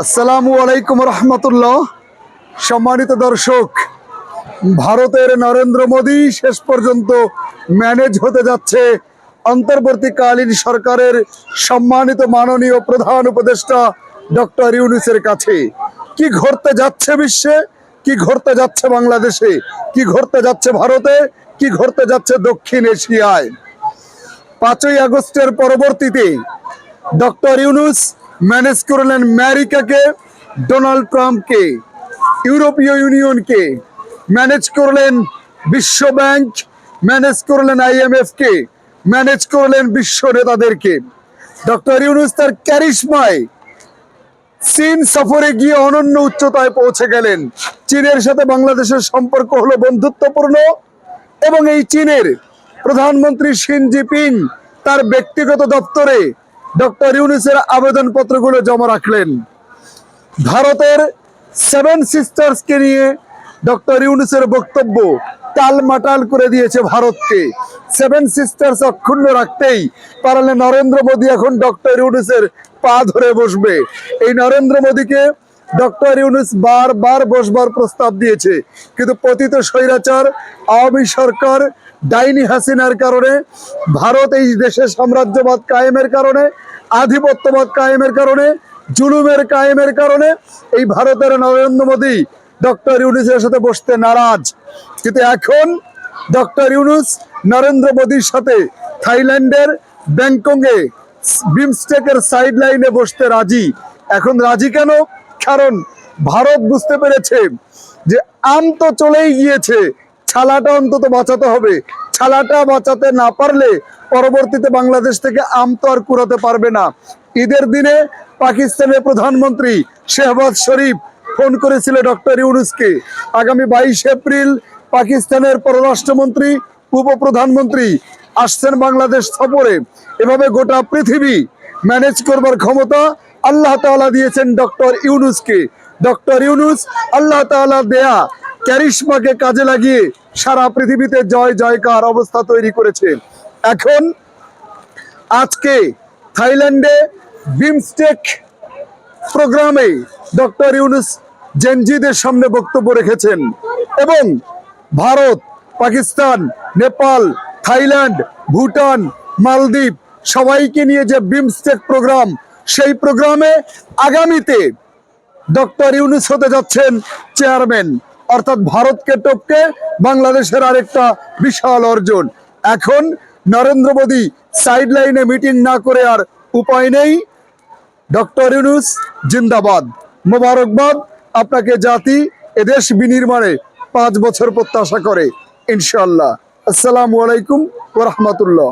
আসসালামু আলাইকুম রহমতুল্লাহ। সম্মানিত দর্শক, ভারতের নরেন্দ্র মোদী শেষ পর্যন্ত ম্যানেজ হতে যাচ্ছে। অন্তর্বর্তীকালীন সরকারের সম্মানিত মাননীয় প্রধান উপদেষ্টা ডক্টর ইউনুসের কাছে। কি ঘটতে যাচ্ছে বিশ্বে? কি ঘটতে যাচ্ছে বাংলাদেশে? কি ঘটতে যাচ্ছে ভারতে? কি ঘটতে যাচ্ছে দক্ষিণ এশিয়ায়? পাঁচই আগস্টের পরবর্তীতে ডক্টর ইউনুস ম্যানেজ করলেন আমেরিকাকে, ডোনাল্ড ট্রাম্পকে, ইউরোপীয় ইউনিয়নকে। ম্যানেজ করলেন বিশ্ব ব্যাংক, ম্যানেজ করলেন আইএমএফ কে। ম্যানেজ করলেন বিশ্ব নেতাদেরকে। ডক্টর ইউনুস তার ক্যারিশমায় চীন সফরে গিয়ে অনন্য উচ্চতায় পৌঁছে গেলেন। চীনের সাথে বাংলাদেশের সম্পর্ক হলো বন্ধুত্বপূর্ণ এবং এই চীনের প্রধানমন্ত্রী শিন জিপিং তার ব্যক্তিগত দপ্তরে ডক্টর ইউনুসের আবেদনপত্রগুলো জমা রাখলেন। ভারতের সেভেন সিস্টার্সকে নিয়ে ডক্টর ইউনিসের বক্তব্য টালমাটাল করে দিয়েছে ভারতকে। সেভেন সিস্টার্স অক্ষুণ্ণ রাখতেই পারলে নরেন্দ্র মোদী এখন ডক্টর ইউনিসের পা ধরে বসবে। এই নরেন্দ্র মোদীকে ডক্টর ইউনুস বারবার বসবার প্রস্তাব দিয়েছে। কিন্তু পতিত স্বৈরাচার, আওয়ামী সরকার, ডাইনি হাসিনার কারণে, ভারত এই দেশে সাম্রাজ্যবাদ কায়েমের কারণে, আধিপত্যবাদ কায়েমের কারণে, জুলুমের কায়েমের কারণে এই ভারতের নরেন্দ্র মোদী ডক্টর ইউনুসের সাথে বসতে নারাজ। কিন্তু এখন ডক্টর ইউনুস নরেন্দ্র মোদীর সাথে থাইল্যান্ডের ব্যাংককে, বিমস্টেকের সাইড লাইনে বসতে রাজি। এখন রাজি কেন? কারণ ভারত বুঝতে পেরেছে যে আম তো চলেই গিয়েছে, ছালাটা অন্তত বাঁচাতে হবে। ছালাটা বাঁচাতে না পারলে পরবর্তীতে বাংলাদেশ থেকে আম তো আর কুড়াতে পারবে না। ঈদের দিনে পাকিস্তানের প্রধানমন্ত্রী শেহবাজ শরীফ ফোন করেছিল ডক্টর ইউনুসকে। আগামী বাইশ এপ্রিল পাকিস্তানের পররাষ্ট্রমন্ত্রী উপ প্রধানমন্ত্রী আসছেন বাংলাদেশ সফরে। এভাবে গোটা পৃথিবী ম্যানেজ করবার ক্ষমতা আল্লাহ তাআলা দিয়েছেন ডক্টর ইউনুসকে। ডক্টর ইউনুস, আল্লাহ তাআলা দেয়া ক্যারিশমাকে কাজে লাগিয়ে সারা পৃথিবীতে জয়, জয়কার অবস্থা তৈরি করেছে এখন আজকে থাইল্যান্ডে বিমস্টেক প্রোগ্রামে ডক্টর ইউনুস জেনজিদের সামনে বক্তব্য রেখেছেন এবং ভারত, পাকিস্তান, নেপাল, থাইল্যান্ড, ভুটান, মালদ্বীপ সবাইকে নিয়ে যে বিমস্টেক প্রোগ্রাম সেই প্রোগ্রামে আগামীতে ডক্টর ইউনুস হতে যাচ্ছেন চেয়ারম্যান। অর্থাৎ ভারতকে টপকে বাংলাদেশের আরেকটা বিশাল অর্জন। এখন নরেন্দ্র মোদী সাইড লাইনে মিটিং না করে আর উপায় নেই। ডক্টর ইউনুস জিন্দাবাদ। মোবারকবাদ আপনাকে জাতি এদেশ বিনির্মাণে পাঁচ বছর প্রত্যাশা করে। ইনশাল্লাহ আসসালামু আলাইকুম ওরহমতুল্লাহ